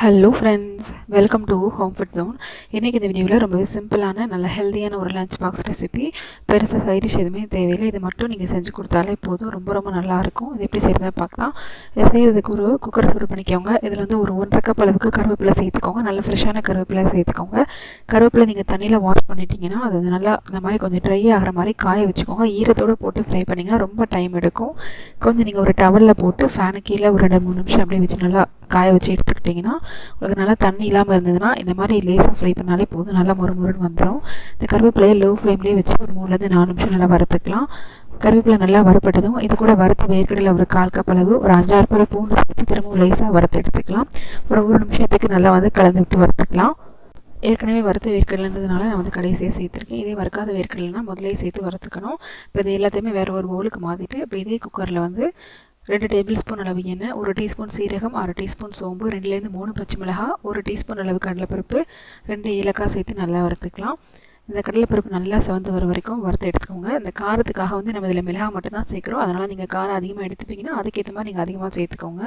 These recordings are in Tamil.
Hello friends welcome to home food zone இன்றைக்கி இந்த வீடியோவில் ரொம்பவே சிம்பிளான நல்ல ஹெல்த்தியான ஒரு லஞ்ச் பாக்ஸ் ரெசிபி பெருசாக சைடிஷ் எதுவுமே தேவையில்லை. இது மட்டும் நீங்கள் செஞ்சு கொடுத்தாலே போதும். ரொம்ப ரொம்ப நல்லாயிருக்கும் இது எப்படி செய்கிறதா பார்க்கலாம். இது செய்கிறதுக்கு ஒரு குக்கரை சூடு பண்ணிக்கோங்க. இதில் வந்து ஒரு ஒன்றரை கப் அளவுக்கு கருவேப்பிலை சேர்த்துக்கோங்க. நல்ல ஃப்ரெஷ்ஷான கருவேப்பிலை சேர்த்துக்கோங்க. கருவேப்பிலை நீங்கள் தண்ணியில் வாஷ் பண்ணிட்டீங்கன்னா அது வந்து நல்லா இந்த மாதிரி கொஞ்சம் ட்ரை ஆகிற மாதிரி காய வச்சுக்கோங்க. ஈரத்தோடு போட்டு ஃப்ரை பண்ணிங்கன்னா ரொம்ப டைம் எடுக்கும். கொஞ்சம் நீங்கள் ஒரு டவலில் போட்டு ஃபேனு கீழே ஒரு ரெண்டு மூணு நிமிஷம் அப்படியே வச்சு நல்லா காய வச்சு எடுத்துக்கிட்டிங்கன்னா உங்களுக்கு நல்லா தண்ணி இல்லாமல் இருந்ததுன்னா இந்த மாதிரி லேசாக ஃப்ரை பண்ணாலே போதும். நல்லா முறுமுறுன்னு வந்துடும் இந்த கருவேப்பிலையை லோ ஃப்ளேம்லேயே வச்சு ஒரு மூணுலேருந்து நாலு நிமிஷம் நல்லா வறுத்துக்கலாம். கருவேப்பிலை நல்லா வறுப்பட்டதும் இது கூட வறுத்த வேர்க்கடலை ஒரு கால் கப் அளவு ஒரு அஞ்சாறு பழ பூண்டு சேர்த்து திரும்பவும் லேசாக வறுத்து எடுத்துக்கலாம். ஒரு ஒரு நிமிஷத்துக்கு நல்லா வந்து கலந்து விட்டு வறுத்துக்கலாம். ஏற்கனவே வறுத்த வேர்க்கடலைன்றதுனால நான் வந்து கடைசியாக சேர்த்துருக்கேன். இதே வறுக்காத வேர்க்கடலைனா முதலே சேர்த்து வறுத்துக்கணும். இப்போ இது எல்லாத்தையுமே வேறு ஒரு பவுலுக்கு மாற்றிட்டு இப்போ இதே குக்கரில் வந்து ரெண்டு டேபிள் ஸ்பூன் அளவு எண்ணெய் ஒரு டீஸ்பூன் சீரகம் அரை டீஸ்பூன் சோம்பு ரெண்டுலேருந்து மூணு பச்சை மிளகா ஒரு டீஸ்பூன் அளவு கடலைப்பருப்பு ரெண்டு ஏலக்காய் சேர்த்து நல்லா வறுத்துக்கலாம். இந்த கடலைப்பருப்பு நல்லா செவந்து வர வரைக்கும் வறுத்து எடுத்துக்கோங்க. இந்த காரத்துக்காக வந்து நம்ம இதில் மிளகாய் மட்டும்தான் சேர்க்குறோம். அதனால் நீங்கள் காரம் அதிகமாக எடுத்துப்பீங்கன்னா அதுக்கேற்ற மாதிரி நீங்கள் அதிகமாக சேர்த்துக்கோங்க.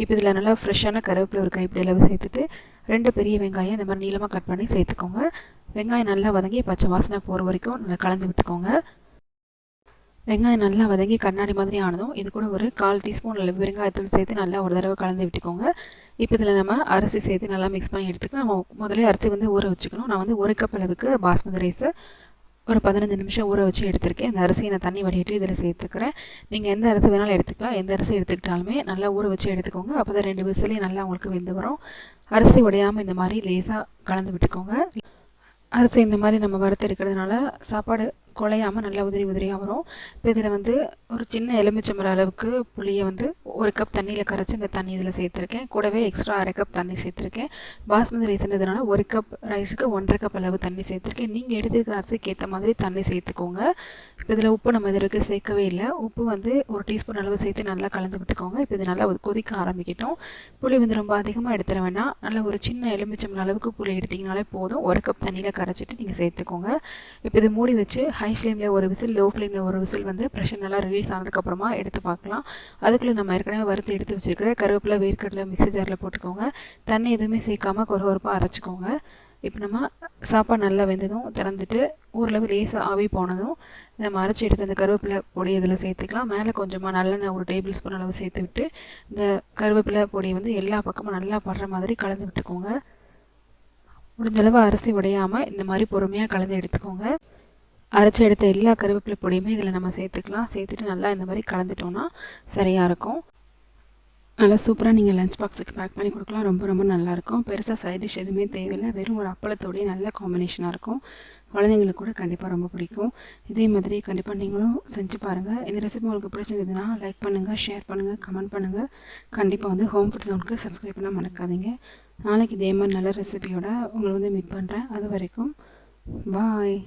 இப்போ இதில் நல்லா ஃப்ரெஷ்ஷான கருவேப்பிலை ஒரு கைப்பிடி அளவு சேர்த்துட்டு ரெண்டு பெரிய வெங்காயம் இந்த மாதிரி நீளமாக கட் பண்ணி சேர்த்துக்கோங்க. வெங்காயம் நல்லா வதங்கி பச்சை வாசனை போகிற வரைக்கும் நல்லா கலந்து விட்டுக்கோங்க. வெங்காயம் நல்லா வதங்கி கண்ணாடி மாதிரி ஆனதும் இது கூட ஒரு கால் டீஸ்பூன் அளவு வெங்காயத்தூள் சேர்த்து நல்லா ஒரு தடவை கலந்து விட்டுக்கோங்க. இப்போ இதில் நம்ம அரிசி சேர்த்து நல்லா மிக்ஸ் பண்ணி எடுத்துக்கலாம் நம்ம முதலே அரிசி வந்து ஊற வச்சுக்கணும். நான் வந்து ஒரு கப் அளவுக்கு பாஸ்மதி ரைஸு ஒரு பதினஞ்சு நிமிஷம் ஊற வச்சு எடுத்திருக்கேன். இந்த அரிசியை நான் தண்ணி வடிகிட்டு இதில் சேர்த்துக்கிறேன். நீங்கள் எந்த அரிசி வேணாலும் எடுத்துக்கலாம். எந்த அரிசி எடுத்துக்கிட்டாலுமே நல்லா ஊற வச்சு எடுத்துக்கோங்க. அப்போ தான் ரெண்டு விசிலையும் நல்லா உங்களுக்கு வெந்து வரும். அரிசி உடையாமல் இந்த மாதிரி லேசாக கலந்து விட்டுக்கோங்க. அரிசி இந்த மாதிரி நம்ம வறுத்து எடுக்கிறதுனால சாப்பாடு குழையாமல் நல்லா உதிரி உதிரியாக வரும் இப்போ இதில் வந்து ஒரு சின்ன எலுமிச்சம்பழ அளவுக்கு புளியை வந்து ஒரு கப் தண்ணியில் கரைச்சி இந்த தண்ணி இதில் சேர்த்துருக்கேன். கூடவே எக்ஸ்ட்ரா அரை கப் தண்ணி சேர்த்துருக்கேன். பாஸ்மதி ரைஸ்ன்றதுனால ஒரு கப் ரைஸுக்கு ஒன்றரை கப் அளவு தண்ணி சேர்த்துருக்கேன். நீங்கள் எடுத்துக்கிற அரிசிக்கு ஏற்ற மாதிரி தண்ணி சேர்த்துக்கோங்க. இப்போ இதில் உப்பு நம்ம இதற்கு சேர்க்கவே இல்லை. உப்பு வந்து ஒரு டீஸ்பூன் அளவு சேர்த்து நல்லா கலந்து விட்டுக்கோங்க. இப்போ இது நல்லா கொதிக்க ஆரம்பிக்கட்டும். புளி வந்து ரொம்ப அதிகமாக எடுத்துட வேணாம். நல்லா ஒரு சின்ன எலுமிச்சம்பழ அளவுக்கு புளி எடுத்திங்கனாலே போதும். ஒரு கப் தண்ணியில் கரைச்சிட்டு நீங்கள் சேர்த்துக்கோங்க. இப்போ இது மூடி வச்சு ஹை ஃப்ளேமில் ஒரு விசில் லோ ஃப்ளேமில் ஒரு விசில் வந்து ப்ரெஷர் நல்லா ரிலீஸ் ஆனதுக்கப்புறமா எடுத்து பார்க்கலாம். அதுக்குள்ளே நம்ம ஏற்கனவே வறுத்து எடுத்து வச்சுருக்கிற கருவேப்பிலை வேர்க்கடலை மிக்சி ஜாரில் போட்டுக்கோங்க. தண்ணி எதுவுமே சேர்க்காமல் கொரகொரப்பாக அரைச்சிக்கோங்க. இப்போ நம்ம சாப்பாடு நல்லா வெந்ததும் திறந்துட்டு ஊரில் லேசாக ஆவி போனதும் நம்ம அரைச்சி எடுத்து அந்த கருவேப்பிலை பொடி இதில் சேர்த்துக்கலாம். மேலே கொஞ்சமாக நல்லெண்ணெய் ஒரு டேபிள் ஸ்பூன் அளவு சேர்த்து விட்டு இந்த கருவேப்பிலை பொடியை வந்து எல்லா பக்கமும் நல்லா படுற மாதிரி கலந்து விட்டுக்கோங்க. முடிஞ்சளவு அரிசி உடையாமல் இந்த மாதிரி பொறுமையாக கலந்து எடுத்துக்கோங்க. அரைச்சி எடுத்த எல்லா கருவேப்பிலை பொடியுமே இதில் நம்ம சேர்த்துக்கலாம். சேர்த்துட்டு நல்லா இந்த மாதிரி கலந்துட்டோன்னா சரியாக இருக்கும். நல்லா சூப்பராக நீங்கள் லஞ்ச் பாக்ஸுக்கு பேக் பண்ணி கொடுக்கலாம். ரொம்ப ரொம்ப நல்லாயிருக்கும் பெருசாக சைட் டிஷ் எதுவுமே தேவையில்லை. வெறும் ஒரு அப்பளத்தோடையே நல்ல காம்பினேஷனாக இருக்கும். குழந்தைங்களுக்கு கூட கண்டிப்பாக ரொம்ப பிடிக்கும். இதே மாதிரி கண்டிப்பாக நீங்களும் செஞ்சு பாருங்கள் இந்த ரெசிபி உங்களுக்கு பிடிச்சிருந்ததுன்னா லைக் பண்ணுங்கள் ஷேர் பண்ணுங்கள் கமெண்ட் பண்ணுங்கள் கண்டிப்பாக வந்து ஹோம் ஃபுட் ஜோனுக்கு சப்ஸ்கிரைப் பண்ணால் மறக்காதீங்க. நாளைக்கு இதே மாதிரி நல்ல ரெசிபியோட உங்களை வந்து மீட் பண்ணுறேன் அது வரைக்கும் பாய்